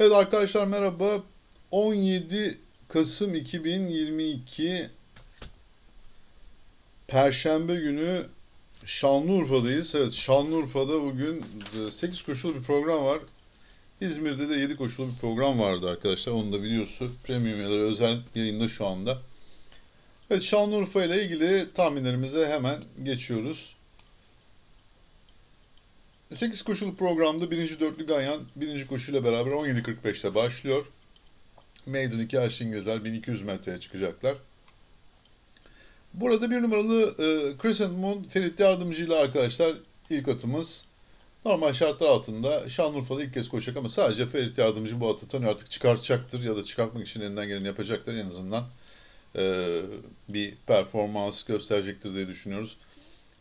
Evet arkadaşlar merhaba. 17 Kasım 2022 Perşembe günü Şanlıurfa'dayız. Evet Şanlıurfa'da bugün 8 koşulu bir program var. İzmir'de de 7 koşulu bir program vardı arkadaşlar. Onun da videosu premium ya da özel yayında şu anda. Evet Şanlıurfa ile ilgili tahminlerimize hemen geçiyoruz. 8 koşulu programda birinci dörtlü Ganyan birinci koşuyla beraber 17.45'te başlıyor. Maiden 2 Aşk İngilizler 1200 metreye çıkacaklar. Burada bir numaralı e, Crescent Moon Ferit Yardımcı ile arkadaşlar ilk atımız. Normal şartlar altında Şanlıurfa'da ilk kez koşacak ama sadece Ferit Yardımcı bu atı tanıyor artık çıkartacaktır ya da çıkartmak için elinden geleni yapacaktır en azından e, bir performans gösterecektir diye düşünüyoruz.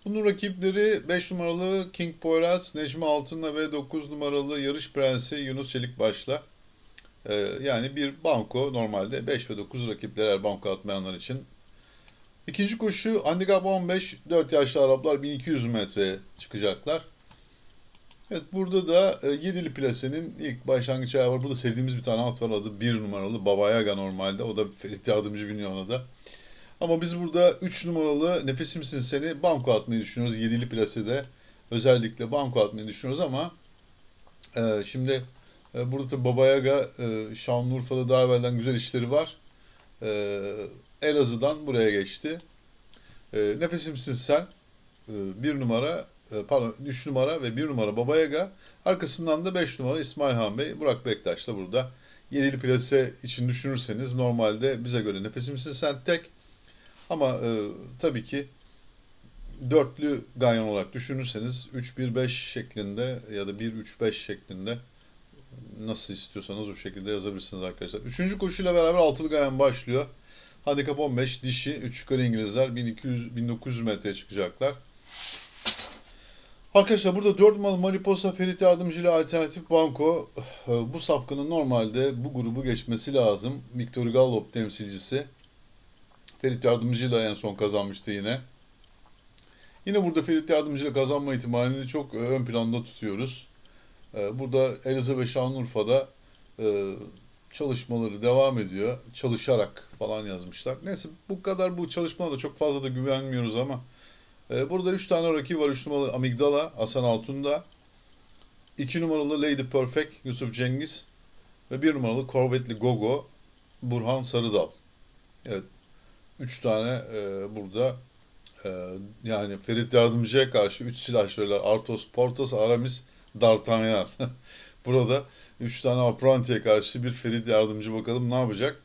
Bunun rakipleri 5 numaralı King Poyraz, Necmi Altın'la ve 9 numaralı Yarış Prensi Yunus Çelikbaş'la. Ee, yani bir banko normalde 5 ve 9 rakipler eğer banko atmayanlar için. İkinci koşu Handicap 15, 4 yaşlı Araplar 1200 metreye çıkacaklar. Evet burada da e, Yedili Plase'nin ilk başlangıç ayağı var. Burada sevdiğimiz bir tane at var adı 1 numaralı Baba Yaga normalde. O da Ferit Yardımcı biniyor ona da. Ama biz burada 3 numaralı Nefesimsin Seni banko atmayı düşünüyoruz. 7'li plasede özellikle banko atmayı düşünüyoruz ama e, şimdi e, burada tabii Baba Yaga e, Şanlıurfa'da daha evvelden güzel işleri var. E, Elazığ'dan buraya geçti. E, Nefesimsin Sen e, 1 numara e, pardon 3 numara ve 1 numara Baba Yaga. Arkasından da 5 numara İsmail Han Bey, Burak Bektaş da burada. 7'li plase için düşünürseniz normalde bize göre Nefesimsin Sen tek ama e, tabii ki dörtlü ganyan olarak düşünürseniz 3-1-5 şeklinde ya da 1-3-5 şeklinde nasıl istiyorsanız o şekilde yazabilirsiniz arkadaşlar. Üçüncü koşuyla beraber altılı ganyan başlıyor. Handikap 15 dişi 3 yukarı İngilizler 1200 1900 metreye çıkacaklar. Arkadaşlar burada 4 numaralı Mariposa Ferit Yardımcı ile Alternatif Banko e, bu safkanın normalde bu grubu geçmesi lazım. Victor Gallop temsilcisi. Ferit Yardımcı ile en son kazanmıştı yine. Yine burada Ferit Yardımcı ile kazanma ihtimalini çok e, ön planda tutuyoruz. E, Burada Elazığ ve Şanlıurfa'da e, çalışmaları devam ediyor. Çalışarak falan yazmışlar. Neyse bu kadar bu çalışmalara da çok fazla da güvenmiyoruz ama burada 3 tane rakip var. 3 numaralı Amigdala, Hasan Altun'da. 2 numaralı Lady Perfect, Yusuf Cengiz. Ve 1 numaralı Korvetli Gogo, Burhan Sarıdal. Evet, 3 tane e, burada e, yani Ferit Yardımcı'ya karşı 3 silahşörler Artos, Portos, Aramis, D'Artagnan. Burada 3 tane Apranti'ye karşı bir Ferit Yardımcı bakalım ne yapacak.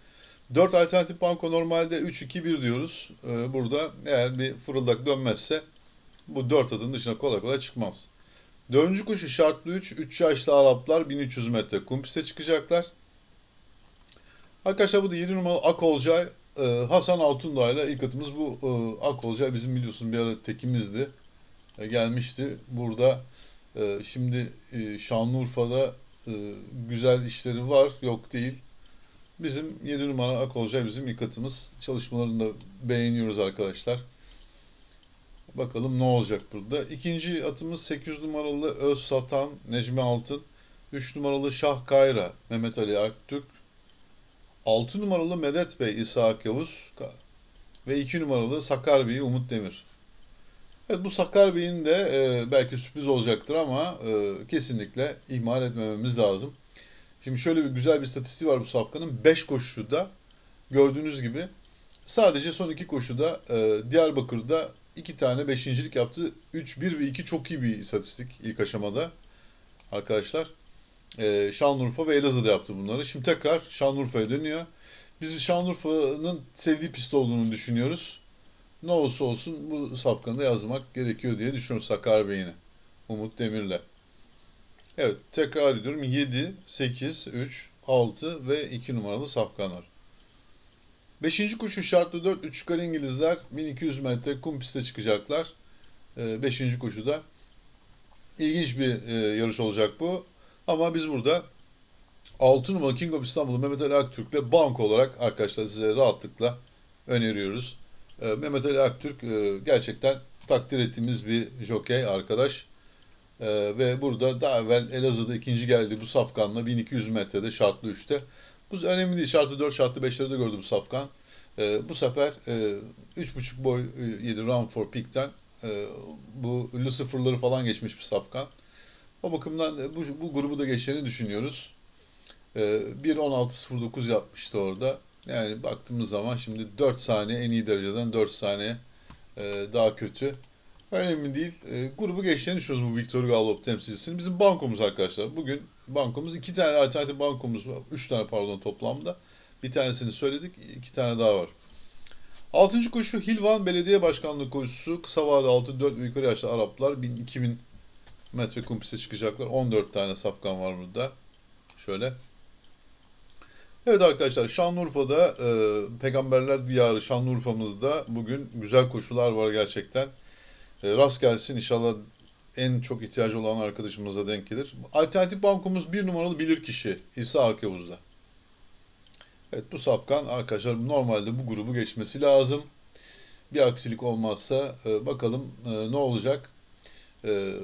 4 alternatif banko normalde 3-2-1 diyoruz. E, burada eğer bir fırıldak dönmezse bu 4 adın dışına kolay kolay çıkmaz. Dördüncü koşu şartlı 3. 3 yaşlı Araplar 1300 metre kum piste çıkacaklar. Arkadaşlar bu da 7 numaralı Ak Olcay ee, Hasan Altundağ ile ilk atımız bu. Ee, Ak Olcay bizim biliyorsun bir ara tekimizdi. Ee, gelmişti. Burada e, şimdi e, Şanlıurfa'da e, güzel işleri var. Yok değil. Bizim 7 numara Ak Olcay bizim ilk atımız. Çalışmalarını da beğeniyoruz arkadaşlar. Bakalım ne olacak burada. İkinci atımız 8 numaralı Öz Satan Necmi Altın. 3 numaralı Şah Kayra Mehmet Ali Aktürk. 6 numaralı Medet Bey İshak Yavuz ve 2 numaralı Sakar Bey Umut Demir. Evet bu Sakar Bey'in de e, belki sürpriz olacaktır ama e, kesinlikle ihmal etmememiz lazım. Şimdi şöyle bir güzel bir istatistiği var bu safkanın. 5 koşuda gördüğünüz gibi sadece son 2 koşuda e, Diyarbakır'da 2 tane beşincilik yaptı. 3, 1 ve 2 çok iyi bir istatistik ilk aşamada arkadaşlar. Ee, Şanlıurfa ve Elazığ'da yaptı bunları. Şimdi tekrar Şanlıurfa'ya dönüyor. Biz Şanlıurfa'nın sevdiği pist olduğunu düşünüyoruz. Ne olursa olsun bu safkanı da yazmak gerekiyor diye düşünüyoruz Sakar Bey'ine. Umut Demir'le. Evet tekrar ediyorum. 7, 8, 3, 6 ve 2 numaralı safkanlar. Beşinci koşu şartlı 4, 3 yukarı İngilizler 1200 metre kum piste çıkacaklar. Ee, beşinci koşuda. İlginç bir e, yarış olacak bu. Ama biz burada 6 numara King of İstanbul'u Mehmet Ali Aktürk'le bank olarak arkadaşlar size rahatlıkla öneriyoruz. Ee, Mehmet Ali Aktürk e, gerçekten takdir ettiğimiz bir jokey arkadaş. Ee, ve burada daha evvel Elazığ'da ikinci geldi bu safkanla 1200 metrede şartlı 3'te. Bu önemli değil. Şartlı 4, şartlı 5'lerde gördü bu safkan. Ee, bu sefer e, 3.5 boy e, yedi round for pick'ten e, bu Lucifer'ları falan geçmiş bir safkan. O bakımdan e, bu, bu grubu da geçeceğini düşünüyoruz. E, 1.16.09 yapmıştı orada. Yani baktığımız zaman şimdi 4 saniye en iyi dereceden 4 saniye e, daha kötü. Önemli değil. E, grubu geçeceğini düşünüyoruz bu Victor Gallop temsilcisinin. Bizim bankomuz arkadaşlar. Bugün bankomuz iki tane alternatif bankomuz var. Üç tane pardon toplamda. Bir tanesini söyledik. iki tane daha var. Altıncı koşu Hilvan Belediye Başkanlığı koşusu. Kısa vade altı 4 ve yukarı yaşlı Araplar 1000 2000 metre kum piste çıkacaklar. 14 tane safkan var burada. Şöyle. Evet arkadaşlar Şanlıurfa'da e, Peygamberler Diyarı Şanlıurfa'mızda bugün güzel koşular var gerçekten. E, rast gelsin inşallah en çok ihtiyacı olan arkadaşımıza denk gelir. Alternatif bankomuz bir numaralı bilirkişi İsa Akyavuz'da. Evet bu sapkan arkadaşlar normalde bu grubu geçmesi lazım. Bir aksilik olmazsa e, bakalım e, ne olacak. E,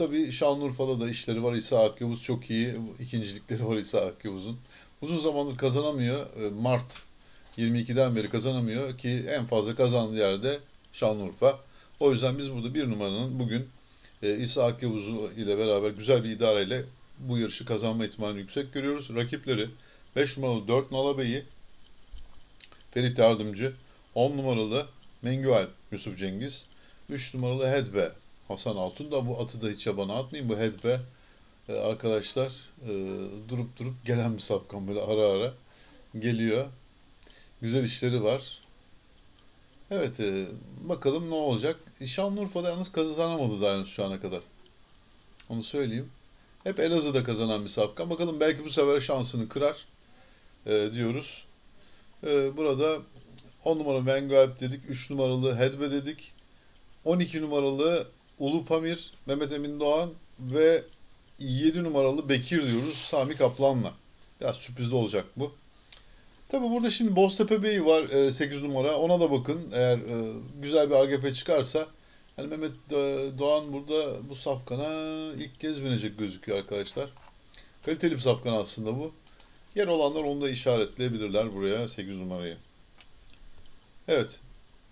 tabii Şanlıurfa'da da işleri var. İsa Akyavuz çok iyi. İkincilikleri var İsa Akyavuz'un. Uzun zamandır kazanamıyor. E, Mart 22'den beri kazanamıyor ki en fazla kazandığı yerde Şanlıurfa. O yüzden biz burada bir numaranın bugün e, İsa Akyavuz'u ile beraber güzel bir idareyle bu yarışı kazanma ihtimalini yüksek görüyoruz. Rakipleri 5 numaralı 4 Nalabeyi Ferit Yardımcı 10 numaralı Menguel Yusuf Cengiz 3 numaralı Hedbe Hasan Altun da bu atı da hiç yabana atmayın. Bu Hedbe e, arkadaşlar e, durup durup gelen bir sapkan böyle ara ara geliyor. Güzel işleri var. Evet, e, bakalım ne olacak. Şanlıurfa'da yalnız kazanamadı daha henüz şu ana kadar. Onu söyleyeyim. Hep Elazığ'da kazanan bir sapkan. Bakalım belki bu sefer şansını kırar e, diyoruz. E, burada 10 numaralı Mengalp dedik, 3 numaralı Hedbe dedik, 12 numaralı Ulu Pamir, Mehmet Emin Doğan ve 7 numaralı Bekir diyoruz Sami Kaplan'la. Biraz sürprizli olacak bu. Tabi burada şimdi Boztepe Bey var e, 8 numara. Ona da bakın. Eğer e, güzel bir AGP çıkarsa yani Mehmet e, Doğan burada bu safkana ilk kez binecek gözüküyor arkadaşlar. Kaliteli bir safkan aslında bu. Yer olanlar onu da işaretleyebilirler buraya 8 numarayı. Evet.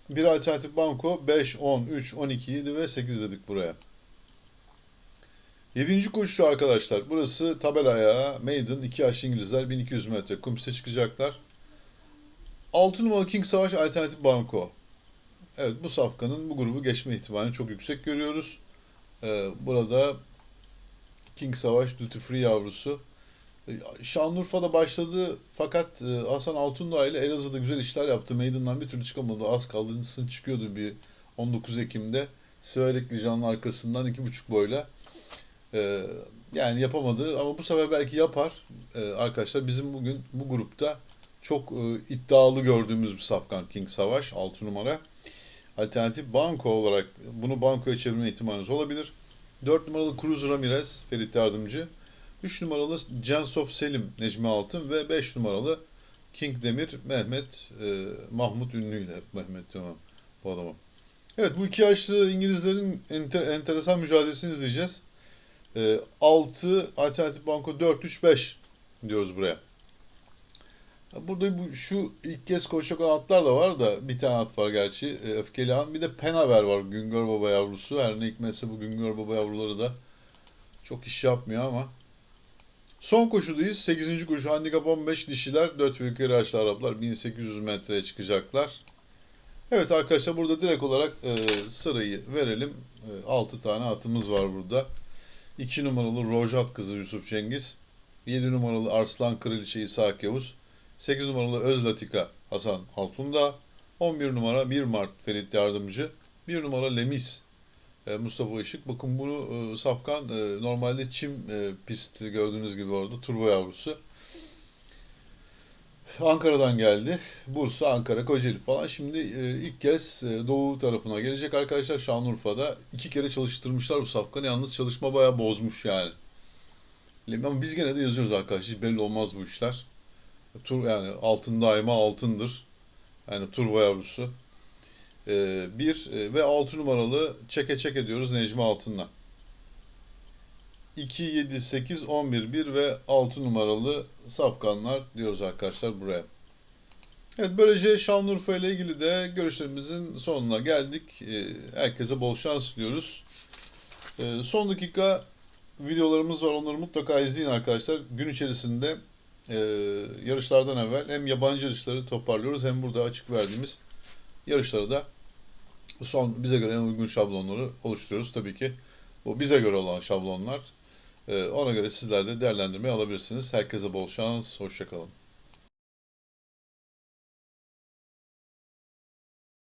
Bir alternatif banko 5, 10, 3, 12, 7 ve 8 dedik buraya. Yedinci koşu arkadaşlar. Burası tabela ayağı. Maiden 2 yaşlı İngilizler 1200 metre kum piste çıkacaklar. 6 numaralı King Savaş alternatif banko. Evet bu safkanın bu grubu geçme ihtimalini çok yüksek görüyoruz. Ee, burada King Savaş Duty Free yavrusu. Şanlıurfa'da başladı fakat e, Hasan Altundağ ile Elazığ'da güzel işler yaptı. Maiden'dan bir türlü çıkamadı. Az kaldığının çıkıyordu bir 19 Ekim'de. Siverek Can'ın arkasından 2,5 boyla. Ee, yani yapamadı ama bu sefer belki yapar. Ee, arkadaşlar bizim bugün bu grupta çok e, iddialı gördüğümüz bir safkan King Savaş 6 numara. Alternatif banko olarak bunu bankoya çevirme ihtimaliniz olabilir. 4 numaralı Cruz Ramirez Ferit Yardımcı. 3 numaralı Censof Selim Necmi Altın ve 5 numaralı King Demir Mehmet e, Mahmut Ünlü ile Mehmet tamam bu adamı. Evet bu iki yaşlı İngilizlerin enter, enteresan mücadelesini izleyeceğiz. E, 6 alternatif banko 4-3-5 diyoruz buraya. Burada bu şu ilk kez koşacak atlar da var da bir tane at var gerçi. E, Öfkeli Han. Bir de Penaver var. Güngör Baba yavrusu. Her ne hikmetse bu Güngör Baba yavruları da çok iş yapmıyor ama. Son koşudayız. 8. koşu handikap 15 dişiler. 4 ve yukarı yaşlı Araplar 1800 metreye çıkacaklar. Evet arkadaşlar burada direkt olarak e, sırayı verelim. E, 6 tane atımız var burada. 2 numaralı Rojat kızı Yusuf Cengiz. 7 numaralı Arslan Kraliçe İsa Yavuz. 8 numaralı Özlatika Hasan Altundağ, 11 numara 1 Mart Ferit Yardımcı, 1 numara Lemis Mustafa Işık. Bakın bunu e, Safkan e, normalde çim e, pisti gördüğünüz gibi orada turbo yavrusu. Ankara'dan geldi. Bursa, Ankara, Kocaeli falan. Şimdi e, ilk kez e, doğu tarafına gelecek arkadaşlar Şanlıurfa'da. iki kere çalıştırmışlar bu Safkan'ı. Yalnız çalışma bayağı bozmuş yani. Ama biz gene de yazıyoruz arkadaşlar. Belli olmaz bu işler. Tur yani altın daima altındır. Yani turbo yavrusu. Ee, bir e, ve altı numaralı çeke çeke diyoruz Necmi Altın'la. 2, 7, 8, 11, 1 ve 6 numaralı safkanlar diyoruz arkadaşlar buraya. Evet böylece Şanlıurfa ile ilgili de görüşlerimizin sonuna geldik. Ee, Herkese bol şans diliyoruz. Ee, Son dakika videolarımız var onları mutlaka izleyin arkadaşlar. Gün içerisinde e, yarışlardan evvel hem yabancı yarışları toparlıyoruz hem burada açık verdiğimiz yarışları da son bize göre en uygun şablonları oluşturuyoruz. Tabii ki bu bize göre olan şablonlar. Ee, Ona göre sizler de değerlendirmeye alabilirsiniz. Herkese bol şans, hoşçakalın.